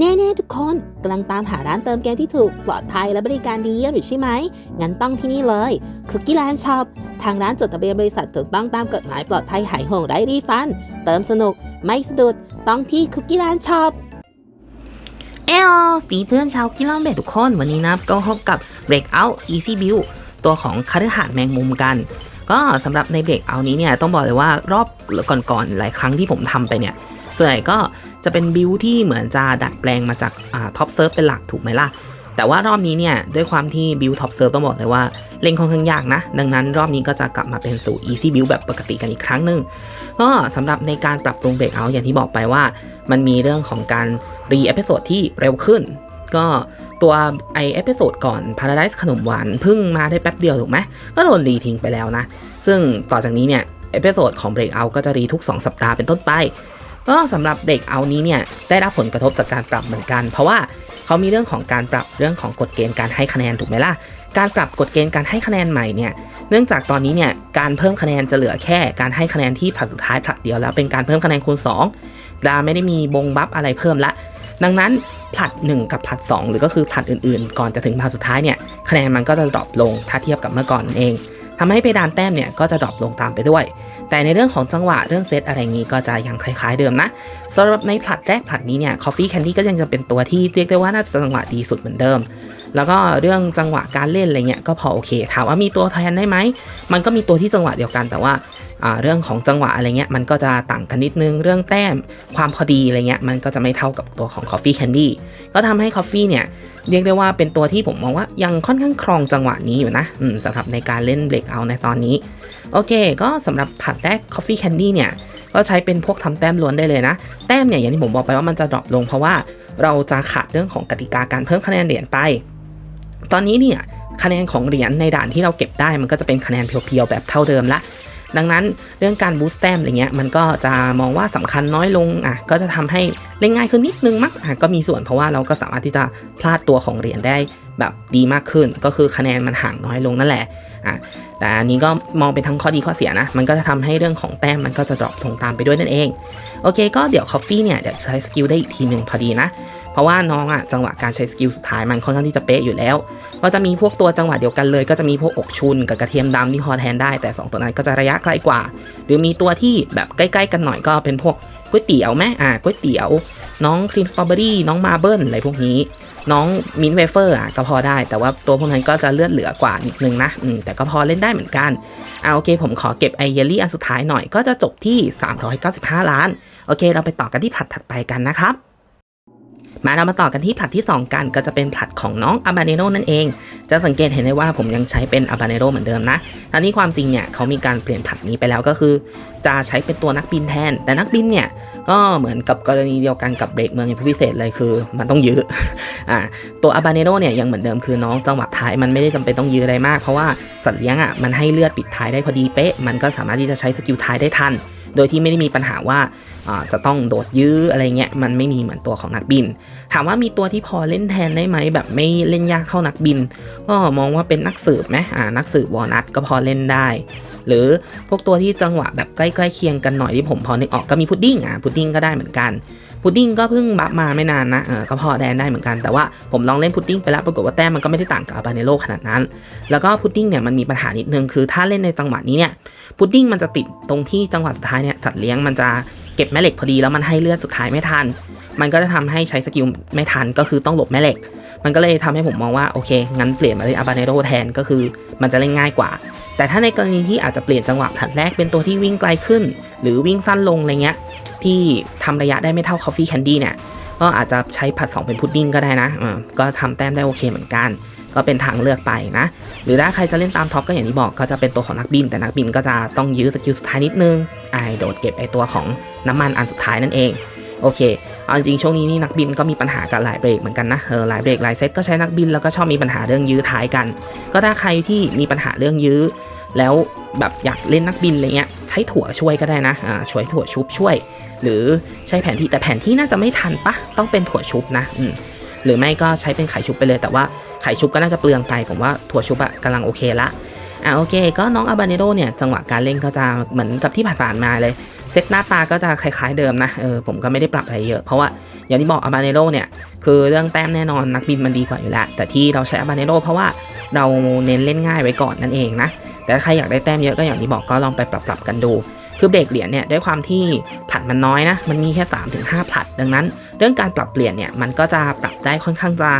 แน่ๆทุกคนกำลังตามหาร้านเติมเกมที่ถูกปลอดภัยและบริการดีเยี่ยมอยู่ใช่ไหม งั้นต้องที่นี่เลยคุกกี้แลนด์ช็อปทางร้านจดทะเบียนบริษัทถูกต้องตามกฎหมายปลอดภัยหายห่วงไร้รีฟัน เติมสนุก ไม่สะดุด ต้องที่คุกกี้แลนด์ช็อปเอลสีเพื่อนชาวกิลอนเบทุกคนวันนี้นะก็พบกับ Breakout Easy Build ตัวของคฤหาสน์แมงมุมกัน ก็สำหรับใน Breakout นี้เนี่ยต้องบอกเลยว่ารอบก่อนๆหลายครั้งที่ผมทำไปเนี่ยส่วนใหญ่ก็ จะเป็นบิวที่เหมือนจะดัดแปลงมาจากท็อปเซิร์ฟเป็นหลักถูกไหมล่ะ แต่ว่ารอบนี้เนี่ย ด้วยความที่บิวท็อปเซิร์ฟต้องบอกเลยว่า เล่นค่อนข้างยากนะ ดังนั้นรอบนี้ก็จะกลับมาเป็นสู่ easy build แบบปกติกันอีกครั้งหนึ่งก็สำหรับในการปรับปรุงเบรกเอาอย่างที่บอกไปว่า มันมีเรื่องของการรีเอพิโซดที่เร็วขึ้น ก็ตัวไอเอพิโซดก่อน Paradise ขนมหวานเพิ่งมาได้แป๊บเดียวถูกไหมก็โดนรีทิ้งไปแล้วนะ ซึ่งต่อจากนี้เนี่ยเอพิโซดของ Breakout ก็จะรีทุก 2 สัปดาห์เป็นต้นไป ก็สำหรับเด็กเอานี้เนี่ยได้รับผลกระทบจากการปรับเหมือนกัน เพราะว่าเขามีเรื่องของการปรับเรื่องของกฎเกณฑ์การให้คะแนนถูกไหมล่ะการปรับกฎเกณฑ์การให้คะแนนใหม่เนี่ย เนื่องจากตอนนี้เนี่ยการเพิ่มคะแนนจะเหลือแค่การให้คะแนนที่ผลัดสุดท้ายผลัดเดียวแล้วเป็นการเพิ่มคะแนนคูณ2ดาไม่ได้มีบงบัฟอะไรเพิ่มละ ดังนั้นผลัด 1 กับผลัด 2 หรือก็คือผลัดอื่นๆ ก่อนจะถึงผลัดสุดท้ายเนี่ยคะแนนมันก็จะดรอปลงถ้าเทียบกับเมื่อก่อนนั่นเองทำให้เพดานแต้มเนี่ยก็จะดรอปลงตามไปด้วย แต่ในเรื่องของจังหวะเรื่องเซตอะไรงี้ก็จะยังคล้ายๆเดิมนะสำหรับในผลัดแรกผลัดนี้เนี่ย Coffee Candy ก็ยังจะเป็นตัวที่เรียกได้ว่าน่าจะจังหวะดีสุดเหมือนเดิม แล้วก็เรื่องจังหวะการเล่นอะไรเงี้ยก็พอโอเค ถามว่ามีตัวแทนได้ไหม มันก็มีตัวที่จังหวะเดียวกันแต่ว่าเรื่องของจังหวะอะไรเงี้ยมันก็จะต่างกันนิดนึงเรื่องแต้มความพอดีอะไรเงี้ยมันก็จะไม่เท่ากับตัวของ Coffee Candy ก็ทำให้ Coffee เนี่ยเรียกได้ว่าเป็นตัวที่ผมมองว่ายังค่อนข้างครองจังหวะนี้อยู่นะสำหรับในการเล่นเบรกเอาในตอนนี้ โอเค ก็สำหรับผัดแรก Coffee Candy เนี่ย ก็ใช้เป็นพวกทำแต้มล้วนได้เลยนะ แต้มเนี่ยอย่างที่ผมบอกไปว่ามันจะดรอปลงเพราะว่าเราจะขาดเรื่องของกติกาการเพิ่มคะแนนเหรียญไป ตอนนี้เนี่ยคะแนนของเหรียญในด่านที่เราเก็บได้มันก็จะเป็นคะแนนเพียวๆแบบเท่าเดิมละดังนั้นเรื่องการบูสต์แต้มอะไรเงี้ยมันก็จะมองว่าสำคัญน้อยลงอะก็จะทำให้เล่นง่ายขึ้นนิดนึงมั้งอะก็มีส่วนเพราะว่าเราก็สามารถที่จะพลาดตัวของเหรียญได้แบบดีมากขึ้น ก็คือคะแนนมันห่างน้อยลงนั่นแหละอะ แต่อันนี้ก็มองเป็นทั้งข้อดีข้อเสียนะ มันก็จะทำให้เรื่องของแต้มมันก็จะดรอปลงตามไปด้วยนั่นเอง โอเค ก็เดี๋ยวคอฟฟี่เนี่ยเดี๋ยวใช้สกิลได้อีกทีหนึ่งพอดีนะ เพราะว่าน้องอะจังหวะการใช้สกิลสุดท้ายมันค่อนข้างที่จะเป๊ะอยู่แล้ว ก็จะมีพวกตัวจังหวะเดียวกันเลย ก็จะมีพวกอกชุนกับกระเทียมดำที่พอแทนได้ แต่ 2 ตัวนั้นก็จะระยะไกลกว่า หรือมีตัวที่แบบใกล้ๆ กันหน่อยก็เป็นพวกก๋วยเตี๋ยวแม่อ่าก๋วยเตี๋ยว น้องครีมสตรอเบอรี่น้องมาเบิลอะไรพวกนี้ น้องมินเวเฟอร์อะก็พอได้ แต่ว่าตัวพวกนั้นก็จะเลือดเหลือกว่านิดนึงนะแต่ก็พอเล่นได้เหมือนกันเอาโอเค ผมขอเก็บไอเยลลี่อันสุดท้ายหน่อยก็จะจบที่ 395 ล้าน โอเค เราไปต่อกันที่ผัดถัดไปกันนะครับมาเรามาต่อกันที่ผัดที่ 2 กันก็จะเป็นผัดของน้องอาบาเนโรนั่นเอง จะสังเกตเห็นได้ว่าผมยังใช้เป็นอาบาเนโรเหมือนเดิมนะทั้งนี้ความจริงเนี่ยเขามีการเปลี่ยนผัดนี้ไปแล้วก็คือ จะใช้เป็นตัวนักบินแทน แต่นักบินเนี่ย ก็เหมือนกับกรณีเดียวกันกับเบรกเมืองอย่างพิเศษเลยคือ มันต้องยื้ออ่าตัวอาบาเนโรเนี่ยยังเหมือนเดิมคือน้องจังหวะท้ายมันไม่ได้จำเป็นต้องยื้ออะไรมาก เพราะว่าสัตว์เลี้ยงอะมันให้เลือดปิดท้ายได้พอดีเป๊ะ มันก็สามารถที่จะใช้สกิลท้ายได้ทัน โดยที่ไม่ได้มีปัญหาว่า จะต้องโดดยื้ออะไรเงี้ยมันไม่มีเหมือนตัวของนักบิน ถามว่ามีตัวที่พอเล่นแทนได้ไหมแบบไม่เล่นยากเท่านักบิน ก็มองว่าเป็นนักสืบไหมอ่านักสืบวอนัทก็พอเล่นได้ หรือพวกตัวที่จังหวะแบบใกล้ๆเคียงกันหน่อยที่ผมพอนึกออกก็มีพุดดิ้งอะพุดดิ้งก็ได้เหมือนกันพุดดิ้งก็เพิ่งบัฟมาไม่นานนะเออก็พอแดนได้เหมือนกัน แต่ว่าผมลองเล่นพุดดิ้งไปแล้วปรากฏว่าแต้มมันก็ไม่ได้ต่างกับอาบาเนโรขนาดนั้น แล้วก็พุดดิ้งเนี่ยมันมีปัญหานิดนึงคือถ้าเล่นในจังหวะนี้เนี่ยพุดดิ้งมันจะติดตรงที่จังหวะสุดท้ายเนี่ยสัตว์เลี้ยงมันจะ เก็บแม่เหล็กพอดีแล้วมันให้เลือดสุดท้ายไม่ทัน มันก็จะทำให้ใช้สกิลไม่ทันก็คือต้องหลบแม่เหล็ก มันก็เลยทำให้ผมมองว่าโอเค งั้นเปลี่ยนมาเป็นอาบาเนโรแทนก็คือมันจะเล่นง่ายกว่า แต่ถ้าในกรณีที่อาจจะเปลี่ยนจังหวะผัดแรกเป็นตัวที่วิ่งไกลขึ้น หรือวิ่งสั้นลงอะไรเงี้ยที่ทำระยะได้ไม่เท่า Coffee Candy เนี่ยก็อาจจะใช้ผัด 2 เป็นพุดดิ้งก็ได้นะก็ทำแต้มได้โอเคเหมือนกัน ก็เป็นทางเลือกไปนะ หรือถ้าใครจะเล่นตามท็อปก็อย่างที่บอกก็จะเป็นตัวของนักบิน แต่นักบินก็จะต้องยื้อสกิลสุดท้ายนิดนึงไอโดดเก็บไอตัวของน้ำมันอันสุดท้ายนั่นเองโอเค เอาจริงๆช่วงนี้นี่นักบินก็มีปัญหากับหลายเบรกเหมือนกันนะเออหลายเบรกหลายเซตก็ใช้นักบินแล้วก็ชอบมีปัญหาเรื่องยื้อท้ายกัน ก็ถ้าใครที่มีปัญหาเรื่องยื้อ แล้วแบบอยากเล่นนักบินอะไรเงี้ยใช้ถั่วช่วยก็ได้นะอ่าช่วยถั่วชุบช่วย หรือใช้แผนที่แต่แผนที่น่าจะไม่ทันปะต้องเป็นถั่วชุบนะอืม หรือไม่ก็ใช้เป็นไข่ชุบไปเลย แต่ว่าไข่ชุบก็น่าจะเปลืองไป ผมว่าถั่วชุบอะกำลังโอเคละอ่าโอเค ก็น้องอาบาเนโรเนี่ยจังหวะการเล่นก็จะเหมือนกับที่ผ่านๆมาเลยเซตหน้าตาก็จะคล้ายๆเดิมนะเออผมก็ไม่ได้ปรับอะไรเยอะเพราะว่าอย่างที่บอกอาบาเนโรเนี่ยคือเรื่องแต้มแน่นอนนักบินมันดีกว่าอยู่แล้วแต่ที่เราใช้อาบาเนโรเพราะว่าเราเน้นเล่นง่ายไว้ก่อนนั่นเองนะแต่ถ้าใครอยากได้แต้มเยอะก็อย่างที่บอกก็ลองไปปรับๆกันดู คือเบรกเหรียญเนี่ยด้วยความที่ผลัดมันน้อยนะ มันมีแค่ 3-5ผลัดดังนั้น เรื่องการปรับเปลี่ยนเนี่ยมันก็จะปรับได้ค่อนข้างจะ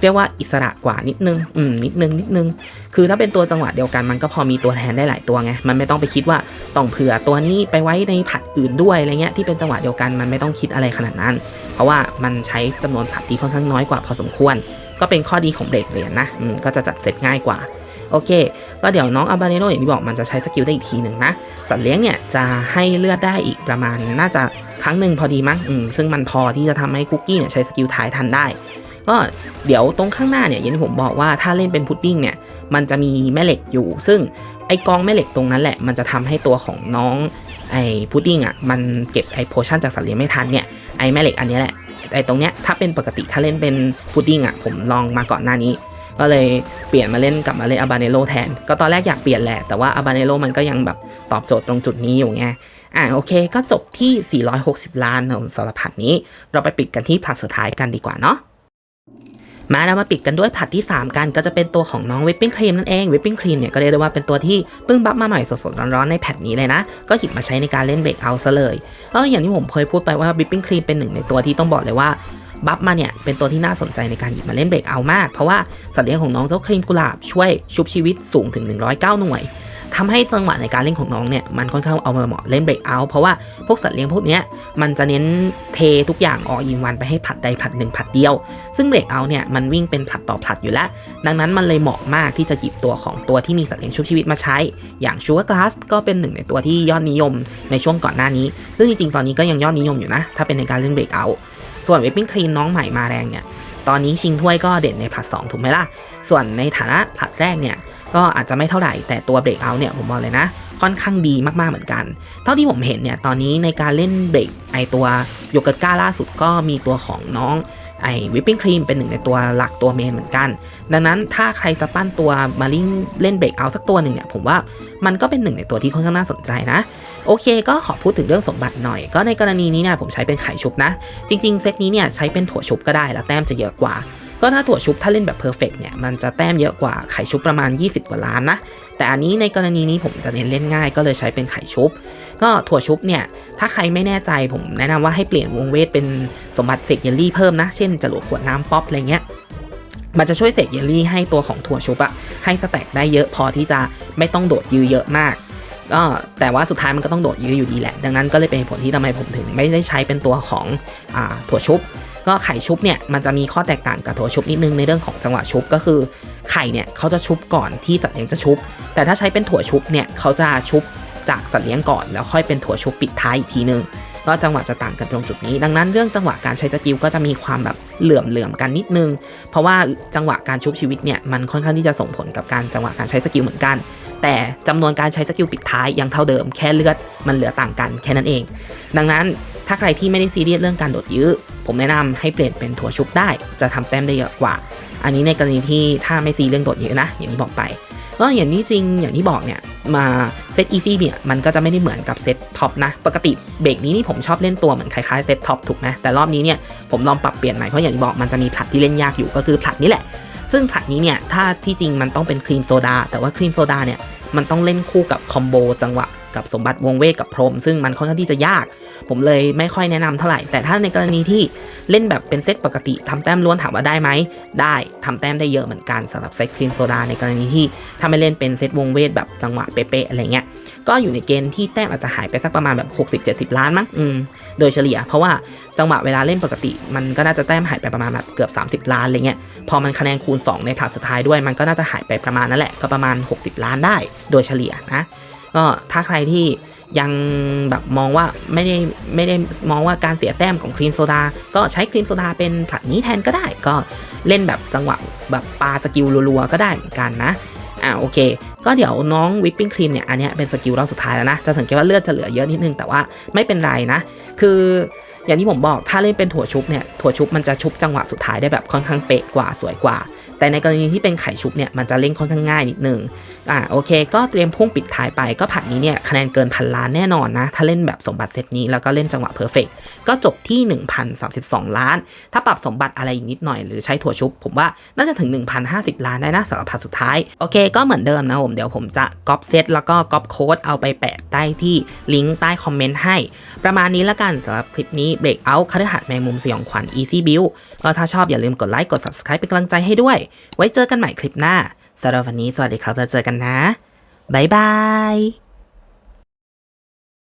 เรียกว่าอิสระกว่านิดนึง อืม นิดนึง นิดนึง คือถ้าเป็นตัวจังหวะเดียวกันมันก็พอมีตัวแทนได้หลายตัวไง มันไม่ต้องไปคิดว่าต้องเผื่อตัวนี้ไปไว้ในผัดอื่นด้วยอะไรเงี้ยที่เป็นจังหวะเดียวกันมันไม่ต้องคิดอะไรขนาดนั้น เพราะว่ามันใช้จำนวนผัดที่ค่อนข้างน้อยกว่าพอสมควร ก็เป็นข้อดีของเบรกเหรียญนะอืม ก็จะจัดเซตง่ายกว่า โอเค ก็เดี๋ยวน้องอาบาเนโนอย่างที่บอกมันจะใช้สกิลได้อีกทีหนึ่งนะ สัตว์เลี้ยงเนี่ยจะให้เลือดได้อีกประมาณน่าจะครั้งหนึ่งพอดีมั้งซึ่งมันพอที่จะทำให้คุกกี้เนี่ยใช้สกิลท้ายทันได้ ก็เดี๋ยวตรงข้างหน้าเนี่ยอย่างที่ผมบอกว่าถ้าเล่นเป็นพุดดิ้งเนี่ยมันจะมีแม่เหล็กอยู่ ซึ่งไอกองแม่เหล็กตรงนั้นแหละ มันจะทำให้ตัวของน้องไอพุดดิ้งอะมันเก็บไอโพชั่นจากสัตว์เลี้ยงไม่ทันเนี่ยไอแม่เหล็กอันนี้แหละไอตรงเนี้ยถ้าเป็นปกติถ้าเล่นเป็นพุดดิ้งอะผมลองมาก่อนหน้านี้ ก็เลยเปลี่ยนมาเล่นกลับมาเล่นอาบาเนโ o แทน ก็ตอนแรกอยากเปลี่ยนแหละ แต่ว่าอาบาเนโ o มันก็ยังแบบตอบโจทย์ตรงจุดนี้อยู่ไงอ่าโอเค ก็จบที่ 460 ล้านสำหรับผัดนี้ เราไปปิดกันที่ผัดสุดท้ายกันดีกว่าเนาะมาเรามาปิดกันด้วยผัดที่ 3 กันก็จะเป็นตัวของน้องวิปปิ้งครีมนั่นเองวิปปิ้งครีมเนี่ยก็เรียกได้ว่าเป็นตัวที่เพิ่งบัฟมาใหม่สดๆร้อนๆในแพทนี้เลยนะ ก็หยิบมาใช้ในการเล่นเบรกเอาซะเลยเอออย่างที่ผมเคยพูดไปว่าวิปปิ้งครีมเป็นหนึ่งในตัวที่ต้องบอกเลยว่า บัฟมาเนี่ยเป็นตัวที่น่าสนใจในการหยิบมาเล่นเบรกเอามาก เพราะว่าสัตว์เลี้ยงของน้องเจ้าครีมกุหลาบช่วยชุบชีวิตสูงถึง 109 หน่วยทำให้จังหวะในการเล่นของน้องเนี่ยมันค่อนข้างเอามาเหมาะเล่นเบรกเอาเพราะว่าพวกสัตว์เลี้ยงพวกนี้มันจะเน้นเททุกอย่างออกยิงวันไปให้ผัดใดผัดหนึ่งผัดเดียว ซึ่งเบรกเอาเนี่ยมันวิ่งเป็นผัดต่อผัดอยู่แล้ว ดังนั้นมันเลยเหมาะมากที่จะหยิบตัวของตัวที่มีสัตว์เลี้ยงชุบชีวิตมาใช้ อย่างชูการ์กลาสก็เป็นหนึ่งในตัวที่ยอดนิยมในช่วงก่อนหน้านี้ซึ่งจริงๆตอนนี้ก็ยังยอดนิยมอยู่นะ ถ้าเป็นในการเล่นเบรกเอา ส่วนเวปปิ้งครีมน้องใหม่มาแรงเนี่ยตอนนี้ชิงถ้วยก็เด่นในผัด2ถูกไหมล่ะ ส่วนในฐานะผัดแรกเนี่ยก็อาจจะไม่เท่าไหร่แต่ตัวเบรกเอาเนี่ยผมบอกเลยนะ ค่อนข้างดีมากๆเหมือนกัน เท่าที่ผมเห็นเนี่ยตอนนี้ในการเล่นเบรกไอตัวโยเกิร์ตก้าล่าสุดก็มีตัวของน้อง ไอวิปปิ้งครีมเป็นหนึ่งในตัวหลักตัวเมนเหมือนกัน ดังนั้นถ้าใครจะปั้นตัวมาลิงเล่นเบรกเอาสักตัวหนึ่งเนี่ยผมว่ามันก็เป็นหนึ่งในตัวที่ค่อนข้างน่าสนใจนะ โอเคก็ขอพูดถึงเรื่องสมบัติหน่อย ก็ในกรณีนี้เนี่ยผมใช้เป็นไข่ชุบนะ จริง ๆ เซตนี้เนี่ยใช้เป็นถั่วชุบก็ได้แล้วแต้มจะเยอะกว่า ก็ถ้าถั่วชุบถ้าเล่นแบบเพอร์เฟกเนี่ยมันจะแต้มเยอะกว่าไข่ชุบประมาณ 20 กว่าล้านนะ แต่อันนี้ในกรณีนี้ผมจะเน้นเล่นง่าย ก็เลยใช้เป็นไข่ชุบ ก็ถั่วชุบเนี่ยถ้าใครไม่แน่ใจผมแนะนำว่าให้เปลี่ยนวงเวทเป็นสมบัติเสกเยลลี่เพิ่มนะ เช่นจรวดขวดน้ำป๊อปอะไรเงี้ยมันจะช่วยเสกเยลลี่ให้ตัวของถั่วชุบอะให้สแต็กได้เยอะพอที่จะไม่ต้องโดดยื้อเยอะมากก็แต่ว่าสุดท้ายมันก็ต้องโดดยื้ออยู่ดีแหละ ดังนั้นก็เลยเป็นผลที่ทำไมผมถึงไม่ได้ใช้เป็นตัวของอถั่วชุบ ก็ไข่ชุบเนี่ยมันจะมีข้อแตกต่างกับถั่วชุบนิดนึงในเรื่องของจังหวะชุบก็คือไข่เนี่ยเขาจะชุบก่อนที่สัตว์เลี้ยงจะชุบ แต่ถ้าใช้เป็นถั่วชุบเนี่ยเขาจะชุบจากสัตว์เลี้ยงก่อน แล้วค่อยเป็นถั่วชุบปิดท้ายอีกทีนึงก็จังหวะจะต่างกันตรงจุดนี้ ดังนั้นเรื่องจังหวะการใช้สกิลก็จะมีความแบบเหลื่อมเหลื่อมๆกันนิดนึง เพราะว่าจังหวะการชุบชีวิตเนี่ยมันค่อนข้างที่จะส่งผลกับการจังหวะการใช้สกิลเหมือนกัน แต่จำนวนการใช้สกิลปิดท้ายยังเท่าเดิมแค่เลือดมันเหลือต่างกันแค่นั้นเอง ดังนั้น ถ้าใครที่ไม่ได้ซีเรียสเรื่องการโดดยื้อ ผมแนะนำให้เปลี่ยนเป็นถั่วชุบได้ จะทำแต้มได้เยอะกว่า อันนี้ในกรณีที่ถ้าไม่ซีเรื่องโดดยื้อนะ อย่างที่บอกไปก็อย่างนี้จริงอย่างที่บอกเนี่ยมาเซตอีซี่เนี่ยมันก็จะไม่ได้เหมือนกับเซตท็อปนะ ปกติเบรกนี้นี่ผมชอบเล่นตัวเหมือนคล้ายๆเซตท็อปถูกไหมแต่รอบนี้เนี่ยผมลองปรับเปลี่ยนใหม่เพราะอย่างที่บอกมันจะมีผลัดที่เล่นยากอยู่ก็คือผลัดนี้แหละ ซึ่งผลัดนี้เนี่ยถ้าที่จริงมันต้องเป็นครีมโซดาแต่ว่าครีมโซดาเนี่ยมันต้องเล่นคู่กับคอมโบจังหวะ กับสมบัติวงเวทกับพรม ซึ่งมันค่อนข้างที่จะยาก ผมเลยไม่ค่อยแนะนำเท่าไหร่ แต่ถ้าในกรณีที่เล่นแบบเป็นเซตปกติทำแต้มล้วนถามว่าได้ไหม ได้ทำแต้มได้เยอะเหมือนกันสำหรับเซตครีมโซดาในกรณีที่ถ้าไม่เล่นเป็นเซตวงเวทแบบจังหวะเป๊ะๆอะไรเงี้ยก็อยู่ในเกณฑ์ที่แต้มอาจจะหายไปสักประมาณแบบ 60-70 ล้านมั้งอืมโดยเฉลี่ย เพราะว่าจังหวะเวลาเล่นปกติ มันก็น่าจะแต้มหายไปประมาณแบบเกือบ 30 ล้านอะไรเงี้ยพอมันคะแนนคูณ 2 ในผลัดสุดท้ายด้วยมันก็น่าจะหายไปประมาณนั่นแหละก็ประมาณ 60 ล้านได้ โดยเฉลี่ยนะ ก็ถ้าใครที่ยังแบบมองว่าไม่ได้ไม่ได้มองว่าการเสียแต้มของครีมโซดา ก็ใช้ครีมโซดาเป็นผลัดนี้แทนก็ได้ ก็เล่นแบบจังหวะแบบปาสกิลรัวๆก็ได้เหมือนกันนะอ่าโอเค ก็เดี๋ยวน้องวิปปิ้งครีมเนี่ยอันนี้เป็นสกิลรอบสุดท้ายแล้วนะ จะสังเกตว่าเลือดจะเหลือเยอะนิดนึงแต่ว่าไม่เป็นไรนะ คืออย่างที่ผมบอกถ้าเล่นเป็นถั่วชุบเนี่ยถั่วชุบมันจะชุบจังหวะสุดท้ายได้แบบค่อนข้างเป๊ะกว่าสวยกว่า แต่ในกรณีที่เป็นไข่ชุบเนี่ยมันจะเล่นค่อนข้างง่ายนิดนึงอ่าโอเค ก็เตรียมพุ่งปิดท้ายไปก็ผัดนี้เนี่ยคะแนนเกินพันล้านแน่นอนนะ ถ้าเล่นแบบสมบัติเซตนี้แล้วก็เล่นจังหวะเพอร์เฟกก็จบที่ 1,032 ล้าน ถ้าปรับสมบัติอะไรอีกนิดหน่อยหรือใช้ถั่วชุบ ผมว่าน่าจะถึง 1,050 ล้านได้นะสำหรับผัดสุดท้าย โอเค ก็เหมือนเดิมนะผมเดี๋ยวผมจะก๊อปเซตแล้วก็ก๊อปโค้ดเอาไปแปะใต้ที่ลิงก์ใต้คอมเมนต์ให้ ประมาณนี้ละกันสำหรับคลิปนี้ Breakout คฤหัสแมงมุมสยองขวัญ Easy Build ก็ถ้าชอบอย่าลืมกดไลค์กด Subscribe เป็นกำลังใจให้ด้วยไว้เจอกันใหม่คลิปหน้าสำหรับวันนี้สวัสดีครับแล้วเจอกันนะบ๊ายบาย